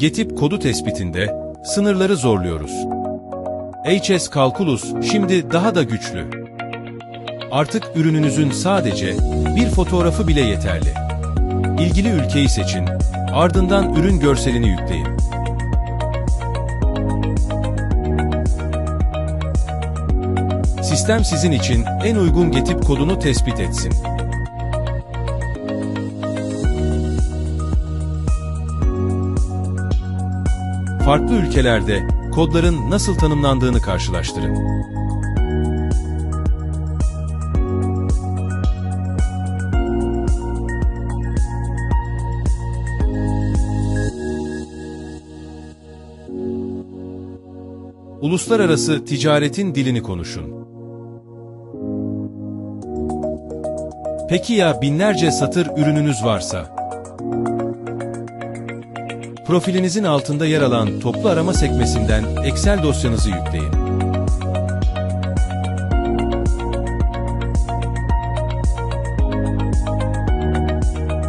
Getip kodu tespitinde sınırları zorluyoruz. HS Calculus şimdi daha da güçlü. Artık ürününüzün sadece bir fotoğrafı bile yeterli. İlgili ülkeyi seçin, ardından ürün görselini yükleyin. Sistem sizin için en uygun getip kodunu tespit etsin. Farklı ülkelerde kodların nasıl tanımlandığını karşılaştırın. Uluslararası ticaretin dilini konuşun. Peki ya binlerce satır ürününüz varsa? Profilinizin altında yer alan toplu arama sekmesinden Excel dosyanızı yükleyin.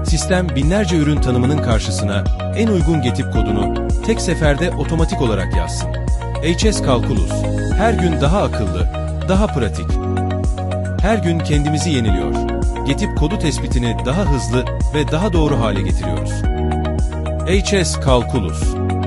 Sistem binlerce ürün tanımının karşısına en uygun getip kodunu tek seferde otomatik olarak yazsın. HS Calculus, her gün daha akıllı, daha pratik. Her gün kendimizi yeniliyor. Getip kodu tespitini daha hızlı ve daha doğru hale getiriyoruz. HS Calculus